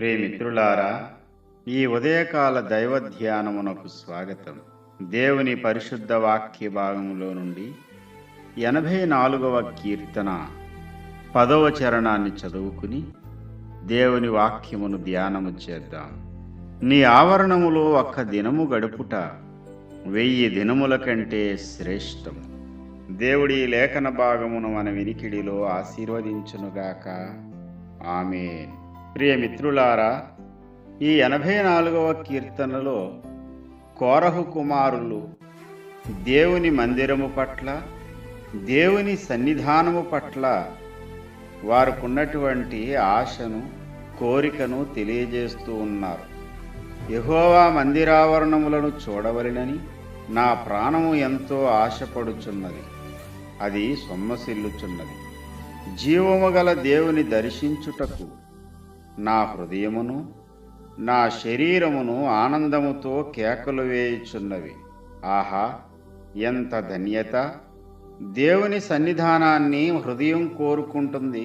ప్రేమిత్రులారా ఈ ఉదయకాల దైవ ధ్యానమునకు స్వాగతం. దేవుని పరిశుద్ధ వాక్య భాగములో నుండి ఎనభై నాలుగవ కీర్తన పదవ చరణాన్ని చదువుకుని దేవుని వాక్యమును ధ్యానము చేద్దాం. నీ ఆవరణములో ఒక్క దినము గడుపుట వెయ్యి దినముల కంటే శ్రేష్టం దేవుడి లేఖన భాగమును మన వినికిడిలో ఆశీర్వదించునుగాక. ఆమెన్. ప్రియ మిత్రులారా ఈ ఎనభై నాలుగవ కీర్తనలో కోరహు కుమారులు దేవుని మందిరము పట్ల దేవుని సన్నిధానము పట్ల వారికున్నటువంటి ఆశను కోరికను తెలియజేస్తూ ఉన్నారు. యహోవా మందిరావరణములను చూడవలెనని నా ప్రాణము ఎంతో ఆశపడుచున్నది. అది సొమ్మసిల్లుచున్నది. జీవము గల దేవుని దర్శించుటకు నా హృదయమును నా శరీరమును ఆనందముతో కేకలు వేయుచున్నవి. ఆహా ఎంత ధన్యత! దేవుని సన్నిధానాన్ని హృదయం కోరుకుంటుంది.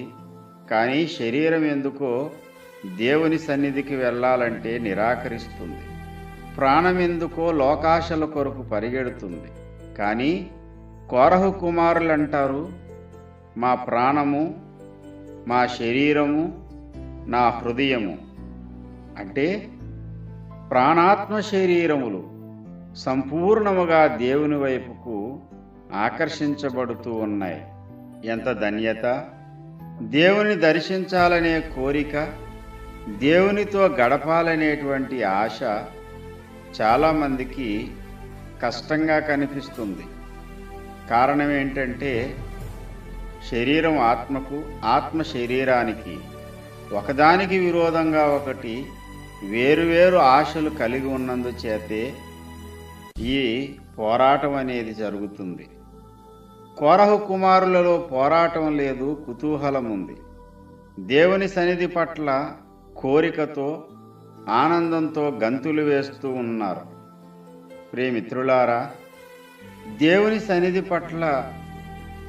కానీ శరీరం ఎందుకో దేవుని సన్నిధికి వెళ్ళాలంటే నిరాకరిస్తుంది. ప్రాణం ఎందుకో లోకాశల కొరకు పరిగెడుతుంది. కానీ కోరహు కుమారులు అంటారు మా ప్రాణము మా శరీరము నా హృదయము. అంటే ప్రాణాత్మ శరీరములు సంపూర్ణముగా దేవుని వైపుకు ఆకర్షించబడుతూ ఉన్నాయి. ఎంత ధన్యత! దేవుని దర్శించాలనే కోరిక దేవునితో గడపాలనేటువంటి ఆశ చాలామందికి కష్టంగా కనిపిస్తుంది. కారణం ఏంటంటే శరీరం ఆత్మకు ఆత్మ శరీరానికి ఒకదానికి విరోధంగా ఒకటి వేరువేరు ఆశలు కలిగి ఉన్నందుచేతే ఈ పోరాటం అనేది జరుగుతుంది. కోరహు కుమారులలో పోరాటం లేదు కుతూహలం ఉంది దేవుని సన్నిధి పట్ల కోరికతో ఆనందంతో గంతులు వేస్తూ ఉన్నారు. ప్రేమిత్రులారా దేవుని సన్నిధి పట్ల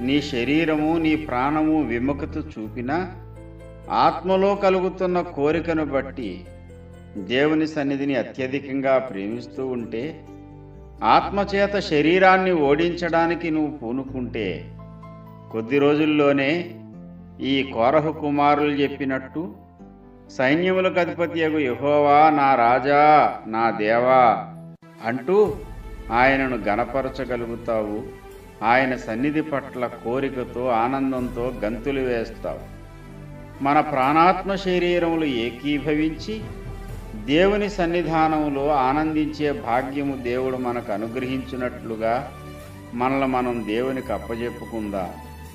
నీ శరీరము నీ ప్రాణము విముఖత చూపినా ఆత్మలో కలుగుతున్న కోరికను బట్టి దేవుని సన్నిధిని అత్యధికంగా ప్రేమిస్తూ ఉంటే ఆత్మచేత శరీరాన్ని ఓడించడానికి నువ్వు పూనుకుంటే కొద్ది రోజుల్లోనే ఈ కోరహు కుమారులు చెప్పినట్టు సైన్యములకు అధిపతియగు యహోవా నా రాజా నా దేవా అంటూ ఆయనను గనపరచగలుగుతావు ఆయన సన్నిధి పట్ల కోరికతో ఆనందంతో గంతులు వేస్తావు. మన ప్రాణాత్మ శరీరములు ఏకీభవించి దేవుని సన్నిధానములో ఆనందించే భాగ్యము దేవుడు మనకు అనుగ్రహించినట్లుగా మనల్ని మనం దేవునికి అప్పజెప్పుకుందాం.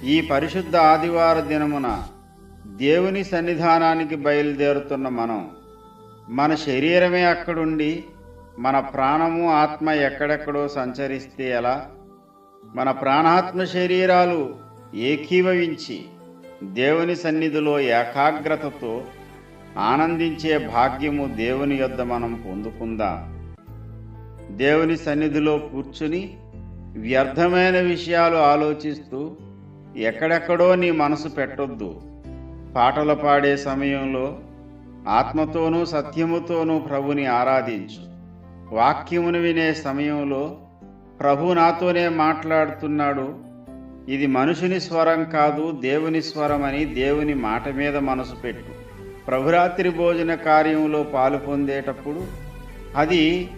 ఈ పరిశుద్ధ ఆదివార దినమున దేవుని సన్నిధానానికి బయలుదేరుతున్న మనం మన శరీరమే అక్కడుండి మన ప్రాణము ఆత్మ ఎక్కడెక్కడో సంచరిస్తే ఎలా? మన ప్రాణాత్మ శరీరాలు ఏకీభవించి దేవుని సన్నిధిలో ఏకాగ్రతతో ఆనందించే భాగ్యము దేవుని యొద్ద మనం పొందుకుందాం. దేవుని సన్నిధిలో కూర్చుని వ్యర్థమైన విషయాలు ఆలోచిస్తూ ఎక్కడెక్కడో నీ మనసు పెట్టొద్దు. పాటలు పాడే సమయంలో ఆత్మతోనూ సత్యముతోనూ ప్రభుని ఆరాధించు. వాక్యమును వినే సమయంలో ప్రభు నాతోనే మాట్లాడుతున్నాడు. ఇది మనుషుని స్వరం కాదు దేవుని స్వరం అని దేవుని మాట మీద మనసు పెట్టు. ప్రభురాత్రి భోజన కార్యంలో పాలు పొందేటప్పుడు అది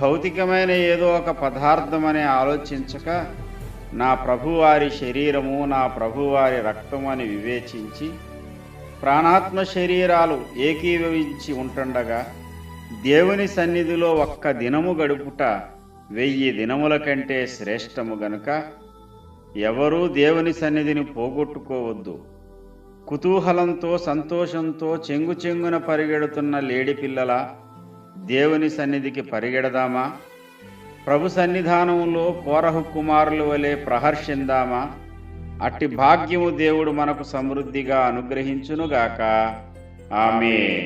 భౌతికమైన ఏదో ఒక పదార్థం అని ఆలోచించక నా ప్రభువారి శరీరము నా ప్రభువారి రక్తం అని వివేచించి ప్రాణాత్మ శరీరాలు ఏకీభవించి ఉంటుండగా దేవుని సన్నిధిలో ఒక్క దినము గడుపుట వెయ్యి దినముల కంటే శ్రేష్టము గనుక ఎవరూ దేవుని సన్నిధిని పోగొట్టుకోవద్దు. కుతూహలంతో సంతోషంతో చెంగు చెంగున పరిగెడుతున్న లేడి పిల్లల దేవుని సన్నిధికి పరిగెడదామా? ప్రభు సన్నిధానంలో కోరహు కుమారుల వలె ప్రహర్షిందామా? అట్టి భాగ్యము దేవుడు మనకు సమృద్ధిగా అనుగ్రహించునుగాక. ఆమె